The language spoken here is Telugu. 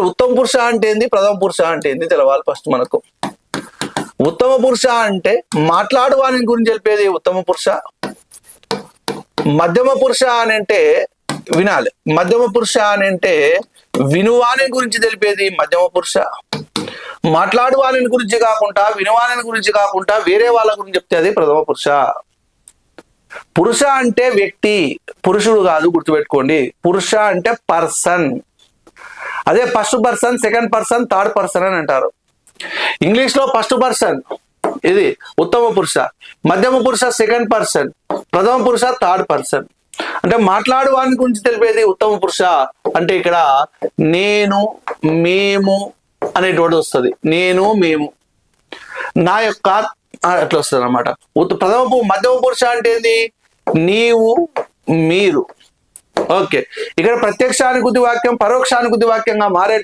అసలు ఉత్తమ పురుష అంటే ఏంది? ప్రథమ పురుష అంటే ఏంది? తెలవాలి ఫస్ట్ మనకు. ఉత్తమ పురుష అంటే మాట్లాడువాని గురించి తెలిపేది ఉత్తమ పురుష? మధ్యమ పురుష అని అంటే వినాలి. మధ్యమ పురుష అని అంటే వినువాని గురించి తెలిపేది మధ్యమ పురుష. మాట్లాడు గురించి కాకుండా వినువాని గురించి కాకుండా వేరే వాళ్ళ గురించి చెప్తే అది ప్రథమ పురుష. పురుష అంటే వ్యక్తి పురుషుడు కాదు గుర్తుపెట్టుకోండి. పురుష అంటే పర్సన్. అదే first person second person third person అని అంటారు. ఇంగ్లీష్లో ఫస్ట్ పర్సన్ ఇది ఉత్తమ పురుష. మధ్యమ పురుష సెకండ్ పర్సన్ ప్రథమ పురుష థర్డ్ పర్సన్ అంటే మాట్లాడు వాని గురించి తెలిపేది ఉత్తమ పురుష. అంటే ఇక్కడ నేను మేము అనేటువంటి వస్తుంది. నేను మేము. నా యొక్క అట్లా వస్తుంది అనమాట ప్రథమ మధ్యమ పురుష అంటే ఏంది? నీవు మీరు. ఓకే ఇక్కడ ప్రత్యక్షానుభూతి వాక్యం పరోక్షానుభూతి వాక్యంగా మారేట